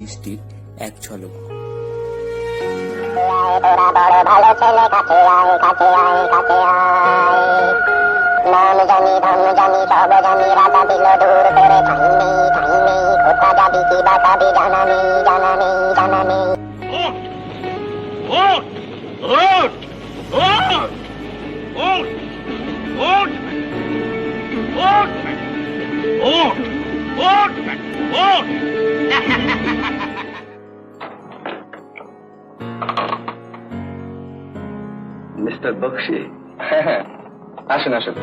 দৃষ্টির এক ঝলক নাম জানি ধন জানি মিস্টার বক্সি? হ্যাঁ হ্যাঁ। আসেন আসেন।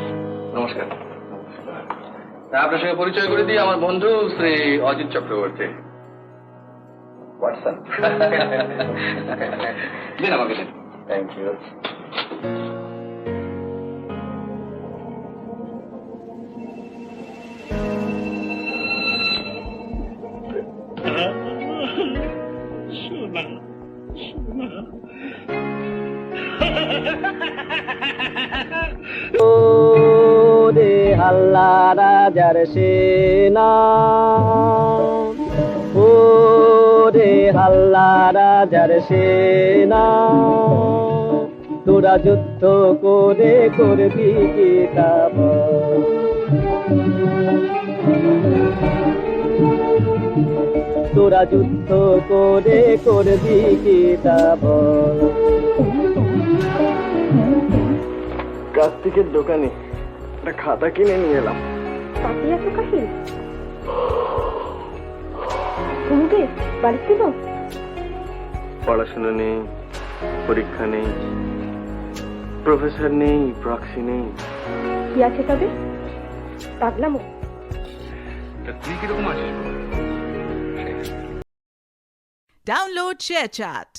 নমস্কার। আপনার সঙ্গে পরিচয় করে দিই আমার বন্ধু শ্রী অজিত চক্রবর্তী। হোয়াটসঅ্যাপ? দিন আমাকে দিন। থ্যাংক ইউ শোনা। রে হাল্লা রাজার সেনা। ও রে হাল্লা রাজার সেনা। তোরা যুদ্ধ করে করবি কিতাব তোরা যুদ্ধ করে করবি কিতাব কার্তিকের দোকানে একটা খাতা কিনে নিয়ে এলাম। তাতে এত কাহিল বাড়িতে তো? পড়াশোনা নেই পরীক্ষা নেই প্রফেসর নেই প্রক্সি নেই। কি আছে তবে? পাগলামো। তুই কীরকম আছিস Download ShareChat.